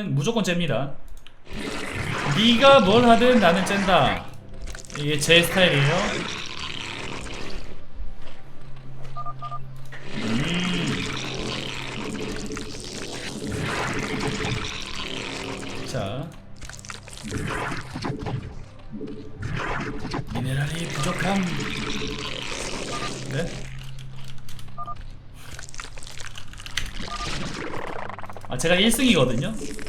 이거는 무조건 잽니다. 네가 뭘 하든 나는 쨘다. 이게 제 스타일이에요. 음. 자. 미네랄이 부족함. 네? 아 제가 1승이거든요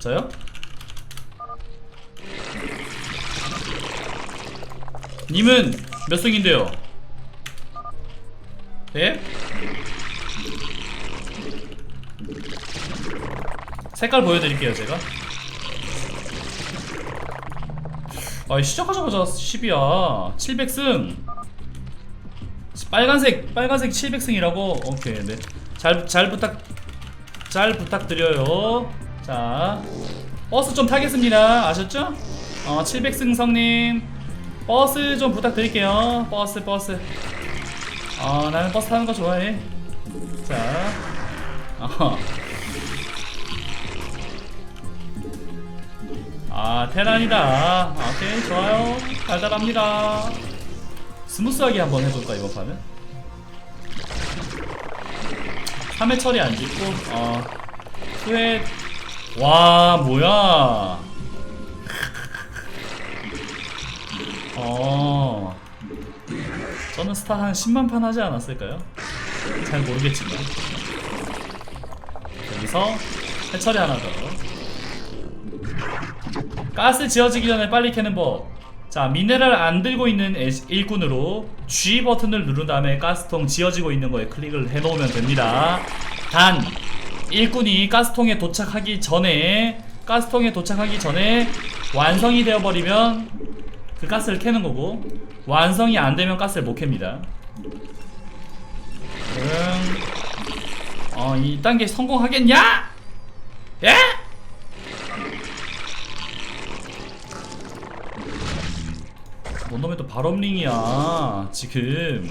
저요? 님은 몇 승인데요? 네? 색깔 보여드릴게요 제가 아 시작하자마자 10이야 700승 빨간색 빨간색 700승이라고 오케이 네잘 잘 부탁 잘 부탁드려요 자 버스 좀 타겠습니다. 아셨죠? 어 700승 성님 버스 좀 부탁드릴게요. 버스 버스. 어 나는 버스 타는 거 좋아해. 자 어. 아 테란이다. 오케이 좋아요. 달달합니다. 스무스하게 한번 해볼까 이번 판은? 3회 처리 안 짓고 어 후회 와 뭐야 어 저는 스타 한 10만 판 하지 않았을까요? 잘 모르겠지만 여기서 해처리 하나 더 가스 지어지기 전에 빨리 캐는 법. 자, 미네랄 안 들고 있는 애- 일꾼으로 G 버튼을 누른 다음에 가스통 지어지고 있는 거에 클릭을 해 놓으면 됩니다. 단 일꾼이 가스통에 도착하기 전에 가스통에 도착하기 전에 완성이 되어 버리면 그 가스를 캐는 거고 완성이 안 되면 가스를 못 캡니다. 음, 어, 이 단계 성공하겠냐? 예? 뭔 놈의 또 발업링이야 지금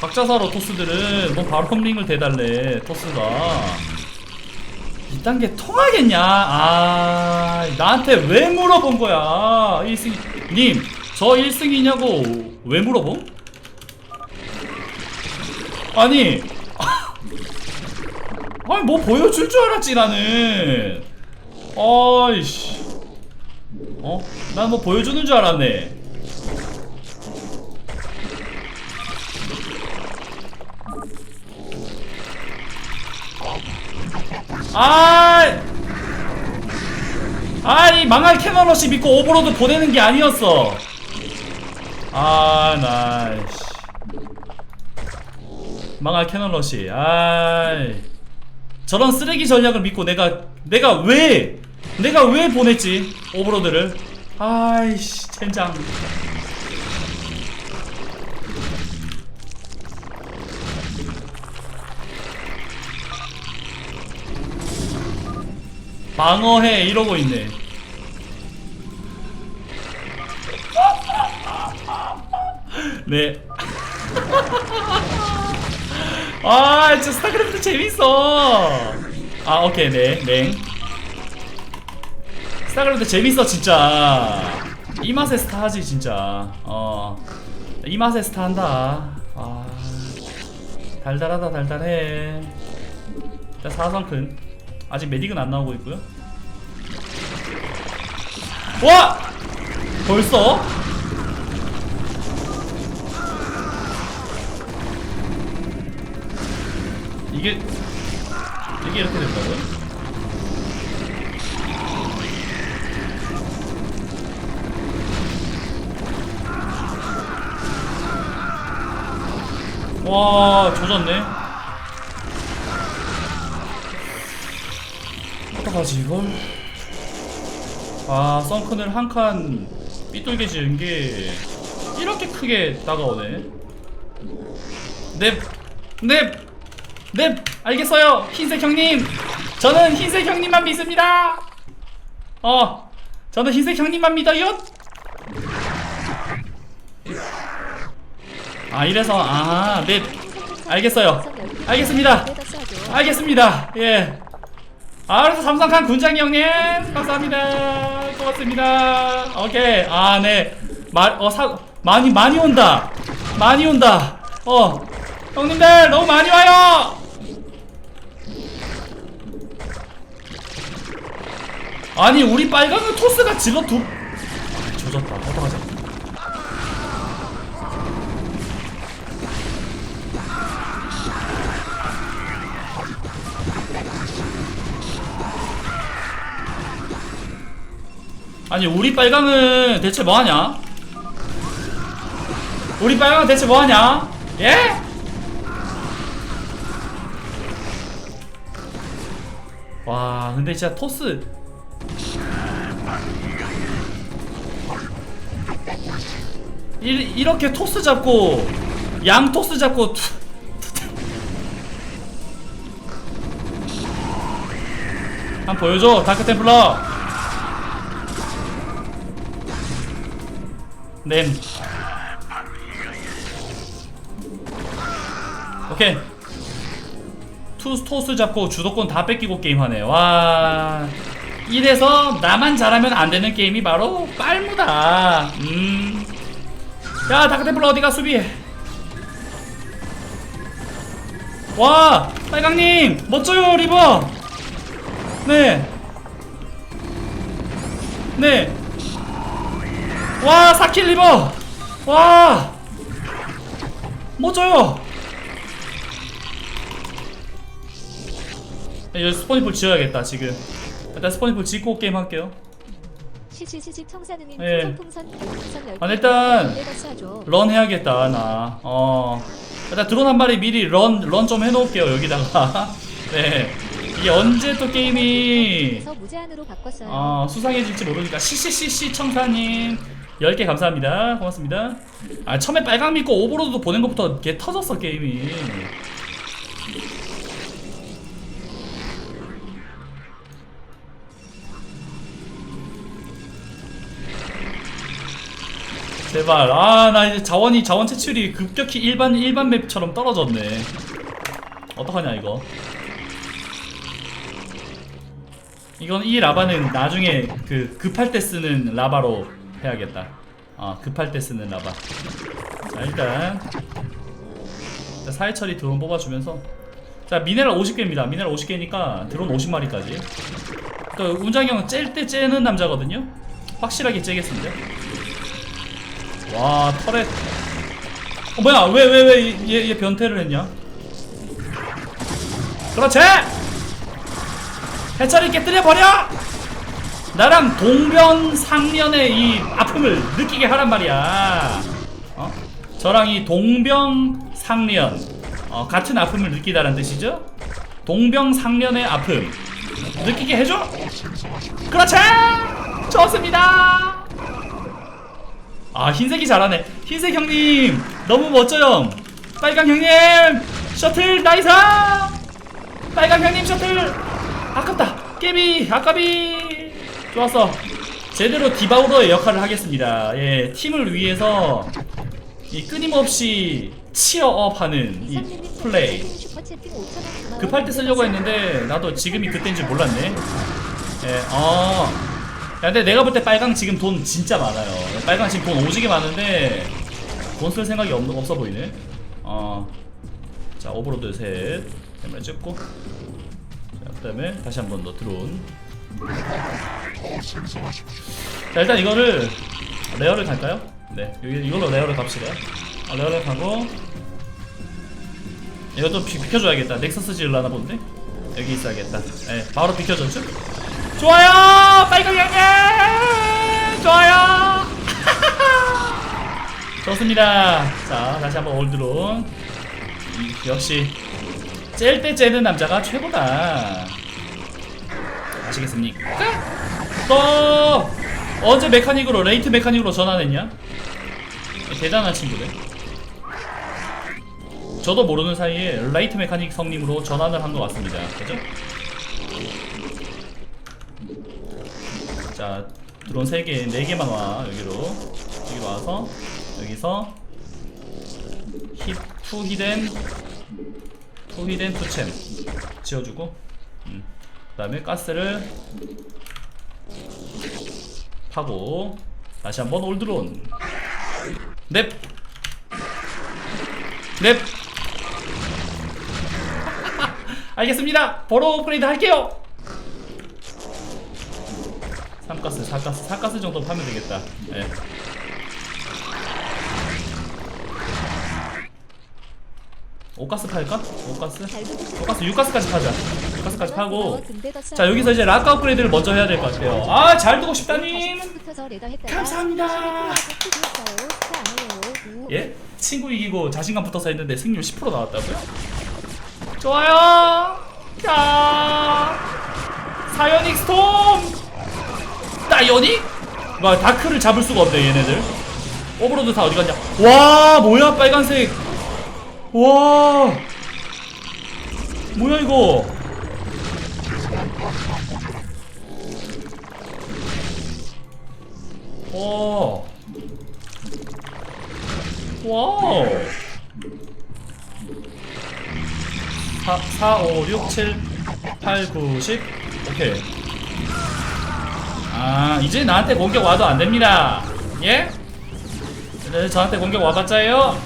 각자 사러 토스들은 뭐 발업링을 대달래 토스가 이딴 게 통하겠냐 아 나한테 왜 물어본 거야 1승 님 저 1승이냐고 왜 물어봄? 아니 아니 뭐 보여줄 줄 알았지 나는 아이씨 어? 난 뭐 보여주는 줄 알았네. 아! 아 이 망할 캐논러시 믿고 오버로드 보내는 게 아니었어. 아, 나 씨. 망할 캐논 러시. 아이. 저런 쓰레기 전략을 믿고 내가 내가 왜 내가 왜 보냈지 오버로드를 아이씨 젠장 방어해 이러고 있네 네 아, 진짜 스타크래프트 재밌어. 아, 오케이, 네, 네. 스타크래프트 재밌어, 진짜. 이 맛에 스타 하지, 진짜. 어, 이 맛에 스타 한다. 아, 달달하다, 달달해. 일단 사성큰. 아직 메딕은 안 나오고 있고요. 와! 벌써? 이게 이게 이렇게 된다고요? 와 조졌네 어떡하지 이걸 아 썬큰을 한 칸 삐뚤게 지은 게 이렇게 크게 다가오네 넵 넵! 네, 알겠어요. 흰색 형님. 저는 흰색 형님만 믿습니다. 어, 저는 흰색 형님만 믿어요. 아, 이래서 아, 네. 알겠어요. 알겠습니다. 알겠습니다. 예. 알았어 삼성칸 군장이 형님 감사합니다. 고맙습니다. 오케이. 아네말어사 많이 많이 온다. 많이 온다. 어 형님들 너무 많이 와요. 아니 우리 빨강은 토스가 질러 두 조졌다. 어떡하자 아니 우리 빨강은 대체 뭐하냐? 우리 빨강은 대체 뭐하냐? 예? 와 근데 진짜 토스 이, 이렇게 토스 잡고 양 토스 잡고 투- 한번 보여줘 다크 템플러 냄 오케이. 투 토스 잡고 주도권 다 뺏기고 게임하네. 와. 이래서 나만 잘하면 안 되는 게임이 바로 빨무다. 음야 다크템플러 어디가 수비해 와 빨강님 멋져요 리버. 네. 네. 와, 4킬 리버! 와! 멋져요! 여기 스포니풀 지어야겠다, 지금. 일단 스포니풀 짓고 게임 할게요. 시시시시 예. 풍선 풍선 열 아, 일단 하죠. 런 해야겠다, 나. 어. 일단 드론 한 마리 미리 런, 런 좀 해놓을게요, 여기다가. 네. 이게 언제 또 게임이. 어, 수상해질지 모르니까 시시시시 청사님 10개 감사합니다. 고맙습니다. 아 처음에 빨강 믿고 오버로드 보낸 것부터 개 터졌어 게임이. 제발. 아 나 이제 자원이 자원 채취율이 급격히 일반 일반 맵처럼 떨어졌네. 어떡하냐 이거? 이건 이 라바는 나중에 그 급할 때 쓰는 라바로 해야겠다. 어, 급할 때 쓰는 라바. 자, 일단 자, 사회 처리 드론 뽑아주면서 자, 미네랄 50개입니다. 미네랄 50개니까 드론 50마리까지. 또 운장이 형은 짤 때 째는 남자거든요. 확실하게 째겠습니다. 와, 터렛. 어, 뭐야? 왜 왜 왜 얘 얘 변태를 했냐? 그렇지! 해철이 깨뜨려 버려! 나랑 동병상련의 이 아픔을 느끼게 하란 말이야. 어? 저랑 이 동병 상련 어, 같은 아픔을 느끼다는 뜻이죠? 동병 상련의 아픔 느끼게 해줘. 그렇지! 좋습니다. 아 흰색이 잘하네. 흰색 형님 너무 멋져요. 빨강 형님 셔틀 나이스! 빨강 형님 셔틀 아깝다 깨비 아까비 좋았어. 제대로 디바우러의 역할을 하겠습니다. 예 팀을 위해서 이 끊임없이 치어업하는 이 플레이. 슈퍼채팅 5,000원 고마워요. 급할 때 쓰려고 했는데 나도 지금이 그때인 줄 몰랐네. 예, 어. 야, 근데 내가 볼 때 빨강 지금 돈 진짜 많아요. 빨강 지금 돈 오지게 많은데 돈 쓸 생각이 없, 없어 보이네. 어. 자 오버로드 셋. 템을 찍고. 자, 그 다음에 다시 한번 더 드론 자 일단 이거를 레어를 갈까요? 네 여기 이걸로 레어를 갑시다. 아, 레어를 가고 이것도 비, 비켜줘야겠다. 넥서스 지으려나 본데? 여기 있어야겠다. 네 바로 비켜줬죠? 좋아요! 빨강 양념! 좋아요! 좋습니다. 자 다시 한번 올드론. 이- 역시 짤때 째는 남자가 최고다 아시겠습니까? 또 언제 메카닉으로 레이트 메카닉으로 전환했냐? 대단한 친구네 저도 모르는 사이에 레이트 메카닉 성님으로 전환을 한 것 같습니다 그죠? 자 드론 3개, 4개만 와 여기로 여기로 와서 여기서 힙, 투 히덴 투 히덴 투챔 지어주고 음. 그 다음에 가스를 파고 다시 한번 올드론 넵 넵. 알겠습니다. 버로 업그레이드 할게요. 3가스, 4가스, 4가스 정도 파면 되겠다. 예. 오가스 팔까? 오가스. 오가스 6가스까지 파자. 6가스까지 파고. 등대 더 자, 여기서 이제 락카 업그레이드를 먼저 해야 될 것 같아요. 아, 잘 두고 싶다님. 감사합니다. 예? 친구 이기고 자신감 붙어서 했는데 승률 10% 나왔다고요? 좋아요. 자, 사이오닉 스톰. 다이오닉? 와 다크를 잡을 수가 없네 얘네들. 오버로드 다 어디 갔냐? 와 뭐야 빨간색. 와 뭐야 이거? 와. 와우 4, 4 5, 6, 7, 8, 9, 10 오케이. 아 이제 나한테 공격 와도 안 됩니다. 예? 네, 저한테 공격 와봤자요?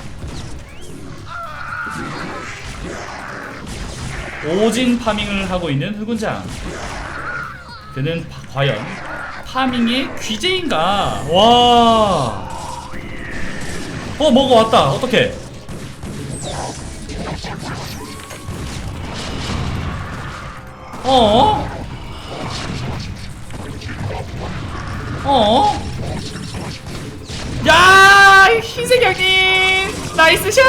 오진 파밍을 하고 있는 흑운장. 그는 파- 과연 파밍의 귀재인가 와 어, 뭐가 왔다. 어떡해. 어? 어? 야, 흰색 형님! 나이스 샷!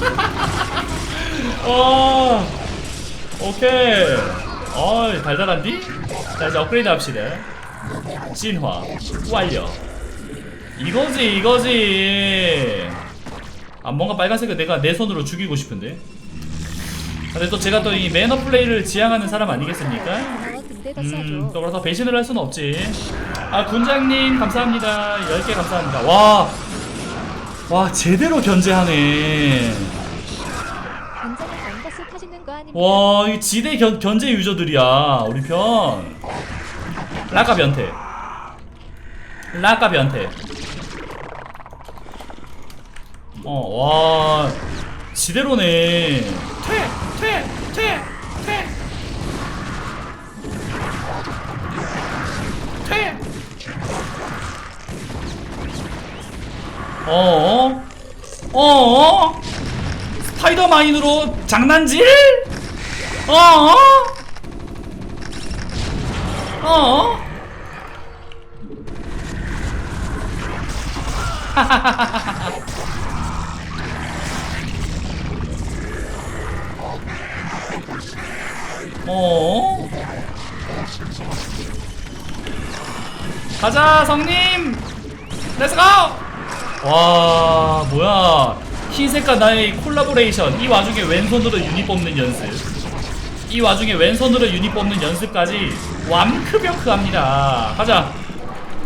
어, 오케이. 어이, 달달한디? 자, 이제 업그레이드 합시다. 진화, 완료. 이거지 이거지 아 뭔가 빨간색을 내가 내 손으로 죽이고 싶은데 근데 또 제가 또 이 매너 플레이를 지향하는 사람 아니겠습니까? 더 음. 또 그래서 배신을 할 수는 없지 아 군장님 감사합니다 10개 감사합니다 와, 와 제대로 견제하네 와, 이 지대 견, 견제 유저들이야, 우리 편. 라카 변태. 라카 변태. 어, 와, 지대로네. 퇴, 퇴, 퇴, 퇴. 퇴. 어, 어, 어. 스파이더마인으로 장난질? 어? 어? 어? 가자 성님 렛츠고 와 뭐야 흰색과 나의 콜라보레이션 이 와중에 왼손으로 유닛 뽑는 연습 이 와중에 왼손으로 유닛 뽑는 연습까지 완크병크합니다. 가자.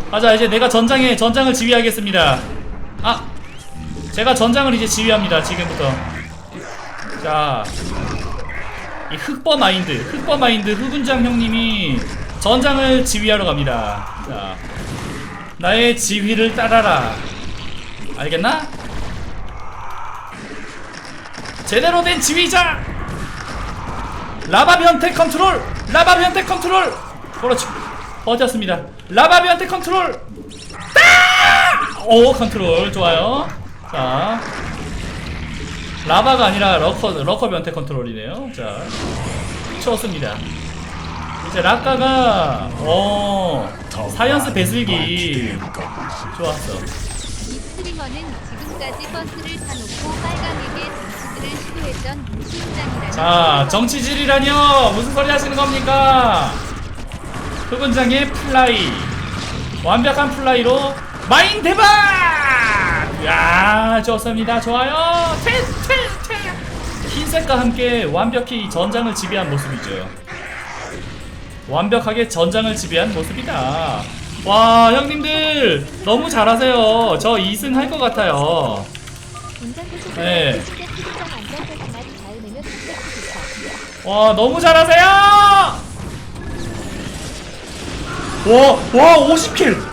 가자 이제 내가 전장에 전장을 지휘하겠습니다. 아 제가 전장을 이제 지휘합니다 지금부터. 자 이 흑버 마인드 흑버 마인드 흑운장 형님이 전장을 지휘하러 갑니다. 자 나의 지휘를 따라라. 알겠나? 제대로 된 지휘자 라바 변태 컨트롤! 라바 변태 컨트롤! 그렇지 버텼습니다. 라바 변태 컨트롤! 따! 오 컨트롤. 좋아요. 자. 라바가 아니라 러커 러커 변태 컨트롤이네요. 자. 좋습니다. 이제 라카가 어 사이언스 배슬기. 좋았어. 이 스트리머는 지금까지 버스를 타놓고 빨간에게 정치들을 시도했던 무수장이라는 자 정치질이라뇨? 무슨 소리 하시는 겁니까? 흑은장의 플라이. 완벽한 플라이로 마인 대박! 야 좋습니다. 좋아요. 퇴퇴퇴 흰색과 함께 완벽히 전장을 지배한 모습이죠. 완벽하게 전장을 지배한 모습이다. 와 형님들 너무 잘하세요. 저 2승 할 것 같아요. 네. 와 너무 잘하세요! 와와 50킬!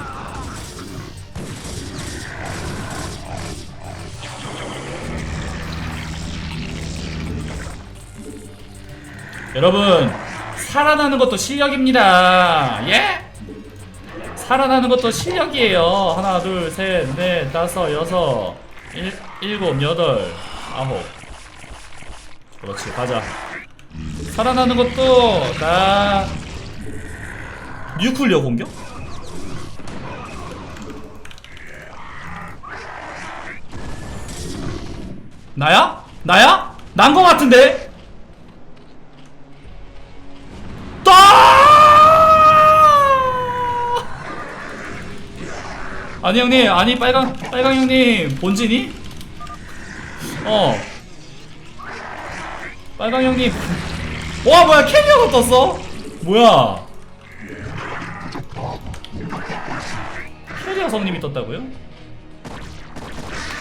여러분 살아나는 것도 실력입니다. 예? 살아나는 것도 실력이에요. 하나 둘 셋 넷 다섯 여섯 일, 일곱 여덟 아홉 그렇지 가자 살아나는 것도 나 뉴클리어 공격? 나야? 나야? 난 거 같은데? 따! 아니 형님 아니 빨강 빨강 형님 본진이? 어 빨강 형님 와 뭐야 캐리어가 떴어? 뭐야 캐리어 성님이 떴다고요?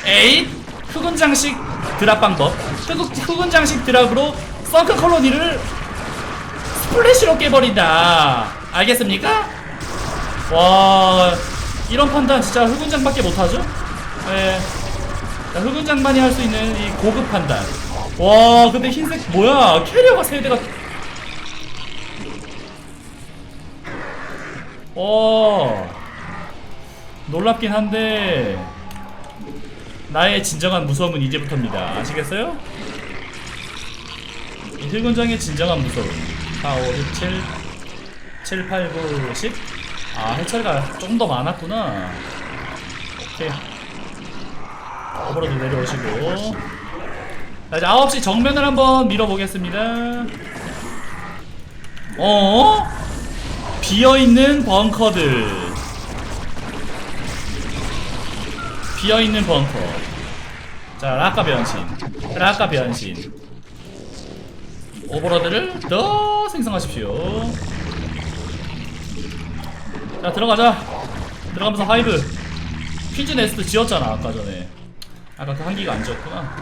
에잇 흑은 장식 드랍 방법 흑, 흑은 장식 드랍으로 썬크 콜로니를 스플래시로 깨버린다 알겠습니까? 와 이런 판단 진짜 흑은장밖에 못하죠? 네 자, 흑은 장만이 할 수 있는 이 고급 판단. 와 근데 흰색 뭐야? 캐리어가 세 대가 와 놀랍긴 한데 나의 진정한 무서움은 이제부터입니다. 아시겠어요? 이 흑은장의 진정한 무서움. 4, 5, 6, 7 7, 8, 9, 10? 아 해철가 좀 더 많았구나. 오케이 오버로드 내려오시고. 자 이제 9시 정면을 한번 밀어보겠습니다. 어? 비어있는 벙커들. 비어있는 벙커. 자 라카 변신. 라카 변신. 오버로드를 더 생성하십시오. 자 들어가자. 들어가면서 하이브. 퀴즈 네스트 지었잖아 아까 전에 아까 그 한기가 안 지었구나.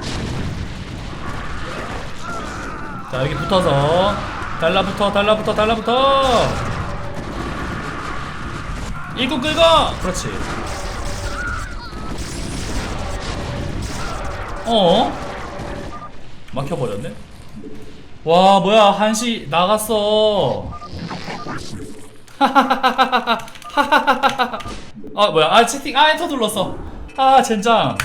자 여기 붙어서. 달라붙어 달라붙어 달라붙어. 일꾼 끌고! 그렇지. 어? 막혀버렸네? 와 뭐야. 한시 나갔어. 아 뭐야. 아 채팅 아 엔터 눌렀어. 아 젠장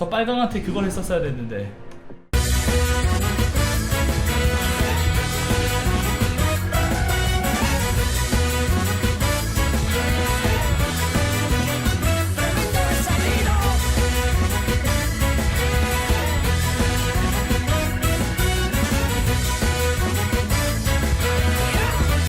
저 빨강한테 그걸 했었어야 됐는데